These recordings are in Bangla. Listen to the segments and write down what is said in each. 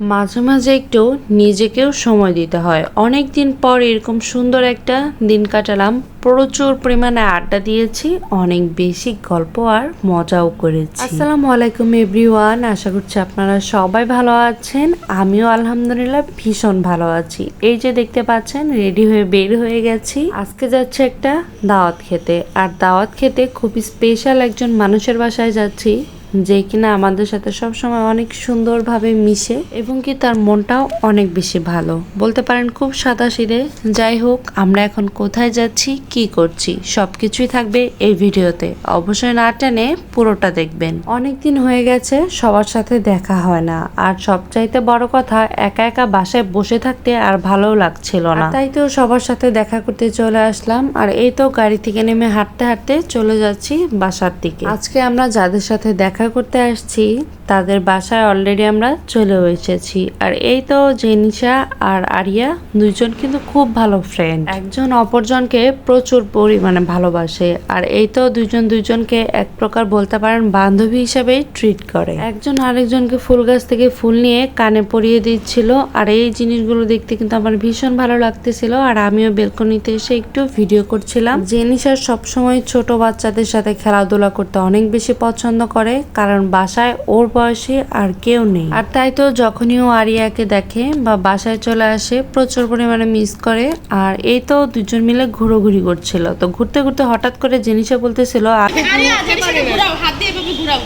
মাঝে মাঝে একটু নিজেকেও সময় দিতে হয়। অনেক দিন পর এরকম সুন্দর একটা দিন কাটালাম। প্রচুর পরিমাণে আড্ডা দিয়েছি, অনেক বেশি গল্প আর মজাও করেছি। আসসালামু আলাইকুম এভরিওয়ান, আশা করছি আপনারা সবাই ভালো আছেন। আমিও আলহামদুলিল্লাহ ভীষণ ভালো আছি। এই যে দেখতে পাচ্ছেন, রেডি হয়ে বের হয়ে গেছি। আজকে যাচ্ছে একটা দাওয়াত খেতে। আর দাওয়াত খেতে খুবই স্পেশাল একজন মানুষের বাসায় যাচ্ছি। যে কিনা আমাদের সাথে সবসময় অনেক সুন্দরভাবে মিশে এবং কি তার মনটাও অনেক বেশি ভালো। বলতে পারেন খুব সাদা সিধে যাই হোক, আমরা এখন কোথায় যাচ্ছি, কি করছি সব কিছুই থাকবে এই ভিডিওতে। অবশ্যই না টেনে পুরোটা দেখবেন। অনেক দিন হয়ে গেছে, সবার সাথে দেখা হয় না। আর সবচাইতে বড় কথা, একা একা বাসায় বসে থাকতে আর ভালো লাগছিল না। তাই তো সবার সাথে দেখা করতে চলে আসলাম। আর এই তো গাড়ি থেকে নেমে হাঁটতে হাঁটতে চলে যাচ্ছি বাসার দিকে। আজকে আমরা যাদের সাথে দেখা করতে আসছি, তাদের বাসায় অলরেডি আমরা চলেও এসেছি। আর এই তো জেনিসা আর আরিয়া দুইজন কিন্তু খুব ভালো ফ্রেন্ড একজন অপরজনকে প্রচুর পরিমাণে ভালোবাসে, আর এই তো দুইজন দুইজনকে এক প্রকার বলতে পারেন বান্ধবী হিসাবে ট্রিট করে। একজন আরেকজনকে ফুল গাছ থেকে ফুল নিয়ে কানে পরিয়ে দিচ্ছিল, আর এই জিনিসগুলো দেখতে কিন্তু আমার ভীষণ ভালো লাগতেছিল, আর আমিও বেলকনিতে এসে একটু ভিডিও করছিলাম। জেনিসার সবসময় ছোট বাচ্চাদের সাথে খেলাধুলা করতে অনেক বেশি পছন্দ করে কারণ বাসায় ওর বয়সে আর কেউ নেই। আর তাই তো যখনই ও আরিয়াকে দেখে বা বাসায় চলে আসে প্রচুর পরিমাণে মিস করে। আর এই তো দুজন মিলে ঘুরোঘুরি করছিল। তো ঘুরতে ঘুরতে হঠাৎ করে জিনিসে বলতেছিল "আ- ঘুরাও হাত দিয়ে এভাবে ঘুরাও।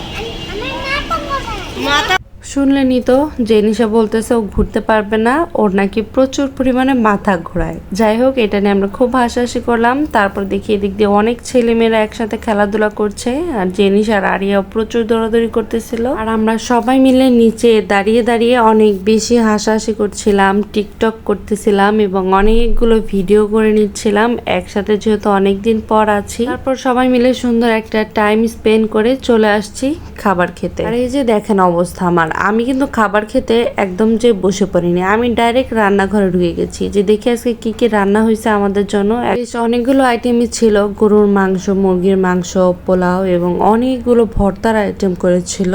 মাথা শুনলেনি তো জেনিসা বলতেছে ও ঘুরতে পারবে না, ওর নাকি প্রচুর পরিমাণে মাথা ঘোরায়। যাই হোক, এটা নিয়ে আমরা খুব হাসাহাসি করলাম, তারপর দেখি এদিক দিয়ে অনেক ছেলেমেয়েরা একসাথে খেলাধুলা করছে, আর জেনিস আর আরিয়াও প্রচুর দৌড়াদৌড়ি করতেছিল। আর আমরা সবাই মিলে নিচে দাঁড়িয়ে দাঁড়িয়ে অনেক বেশি হাসাহাসি করছিলাম, টিকটক করতেছিলাম এবং অনেকগুলো ভিডিও করে নিচ্ছিলাম, একসাথে যেহেতু অনেক দিন পর আছি। তারপর সবাই মিলে সুন্দর একটা টাইম স্পেন্ড করে চলে আসছি খাবার খেতে। আর এই যে দেখেন অবস্থা আমার আমি কিন্তু খাবার খেতে একদম যে বসে পড়িনি। আমি ডাইরেক্ট রান্নাঘরে ঢুকে গেছি। যে দেখি আজকে কি কি রান্না হয়েছে আমাদের জন্য। বেশ অনেকগুলো আইটেমই ছিল। গরুর মাংস, মুরগির মাংস, পোলাও এবং অনেকগুলো ভর্তার আইটেম করেছিল।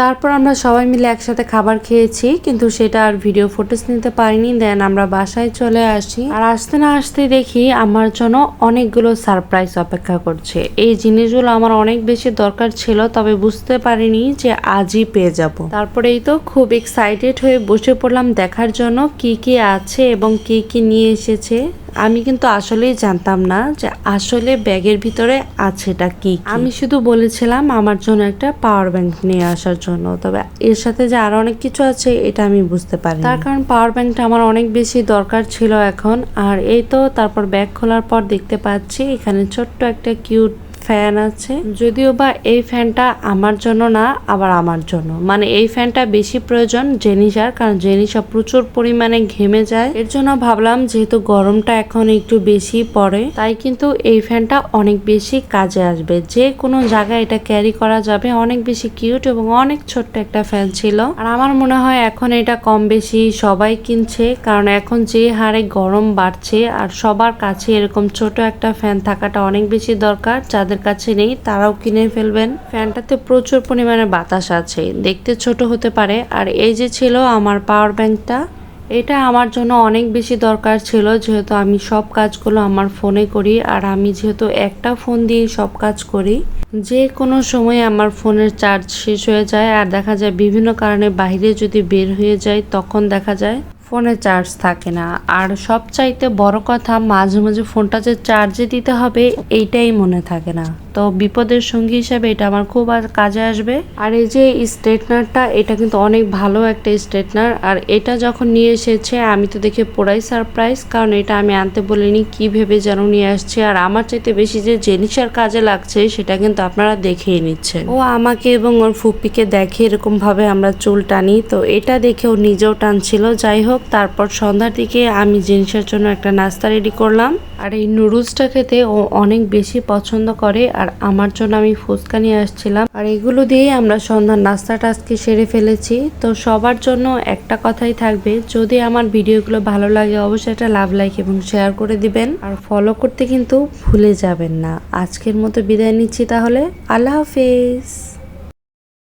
তারপর আমরা সবাই মিলে একসাথে খাবার খেয়েছি, কিন্তু সেটা আর ভিডিও ফুটেজ নিতে পারিনি। দেন আমরা বাসায় চলে আসি। আর আসতে না আসতে দেখি আমার জন্য অনেকগুলো সারপ্রাইজ অপেক্ষা করছে। এই জিনিসগুলো আমার অনেক বেশি দরকার ছিল, তবে বুঝতে পারিনি যে আজই পেয়ে যাব। তারপরে এই তো খুব এক্সাইটেড হয়ে বসে পড়লাম দেখার জন্য কি কি আছে এবং কি কি নিয়ে এসেছে। আমি কিন্তু আসলেই জানতাম না যে আসলে ব্যাগের ভিতরে আছেটা কি কি। আমি শুধু বলেছিলাম আমার জন্য একটা পাওয়ার ব্যাংক নিয়ে আসার জন্য, তবে এর সাথে যে আরও অনেক কিছু আছে, এটা আমি বুঝতে পারি তার কারণ পাওয়ার ব্যাংকটা আমার অনেক বেশি দরকার ছিল এখন, আর এই তো তারপর ব্যাগ খোলার পর দেখতে পাচ্ছি এখানে ছোট্ট একটা কিউট ফ্যান আছে? যদিও বা এই ফ্যানটা আমার জন্য না, আবার আমার জন্য। মানে এই ফ্যানটা বেশি প্রয়োজন জেনিসার কারণ জেনিসা প্রচুর পরিমাণে ঘেমে যায়। এর জন্য ভাবলাম যেহেতু গরমটা এখন একটু বেশি পড়ে, তাই কিন্তু এই ফ্যানটা অনেক বেশি কাজে আসবে। যে কোনো জায়গায় এটা ক্যারি করা যাবে। অনেক বেশি কিউট এবং অনেক ছোট্ট একটা ফ্যান ছিল। আর আমার মনে হয় এখন এটা কম বেশি সবাই কিনছে, কারণ এখন যে হারে গরম বাড়ছে, আর সবার কাছে এরকম ছোট একটা ফ্যান থাকাটা অনেক বেশি দরকার, যাদের কাছে নেই, তারাও কিনে ফেলবেন। ফ্যানটাতে প্রচুর পরিমাণে বাতাস আছে। দেখতে ছোট হতে পারে। আর এই যে ছিল আমার পাওয়ার ব্যাংকটা এটা আমার জন্য অনেক বেশি দরকার ছিল, যেহেতু আমি সব কাজগুলো আমার ফোনে করি। আর আমি যেহেতু একটা ফোন দিয়ে সব কাজ করি যে কোনো সময় আমার ফোনের চার্জ শেষ হয়ে যায়। আর দেখা যায় বিভিন্ন কারণে বাইরে যদি বের হয়ে যায় তখন দেখা যায় ফোনে চার্জ থাকে না। আর সবচাইতে বড় কথা, মাঝে মাঝে ফোনটা যে চার্জে দিতে হবে, এইটাই মনে থাকে না। তো বিপদের সঙ্গী হিসাবে এটা আমার খুব আর কাজে আসবে। আর এই যে স্ট্রেটনারটা, এটা কিন্তু অনেক ভালো একটা স্ট্রেটনার। আর এটা যখন নিয়ে এসেছে, আমি তো দেখে পুরাই সারপ্রাইজ, কারণ এটা আমি আনতে বলিনি, কি ভেবে যেন নিয়ে আসছে। আর আমার চাইতে বেশি যে জিনিসের কাজে লাগছে, সেটা কিন্তু আপনারা দেখেই নিচ্ছেন। ও আমাকে এবং ওর ফুপিকে দেখে এরকমভাবে আমরা চুল টানি, তো এটা দেখে ও নিজেও টানছিল। যাই হোক তারপর সন্ধ্যার দিকে আমি জিনিসের জন্য একটা নাস্তা রেডি করলাম। আর এই নুডলসটা খেতে ও অনেক বেশি পছন্দ করে, আর আমার জন্য আমি ফুচকা নিয়ে আসছিলাম। আর এগুলো দিয়ে আমরা সন্ধ্যার নাস্তাটা আজকে সেরে ফেলেছি। তো সবার জন্য একটা কথাই থাকবে, যদি আমার ভিডিওগুলো ভালো লাগে অবশ্যই একটা লাভ লাইক এবং শেয়ার করে দিবেন। আর ফলো করতে কিন্তু ভুলে যাবেন না। আজকের মতো বিদায় নিচ্ছি তাহলে। আল্লাহ হাফেজ।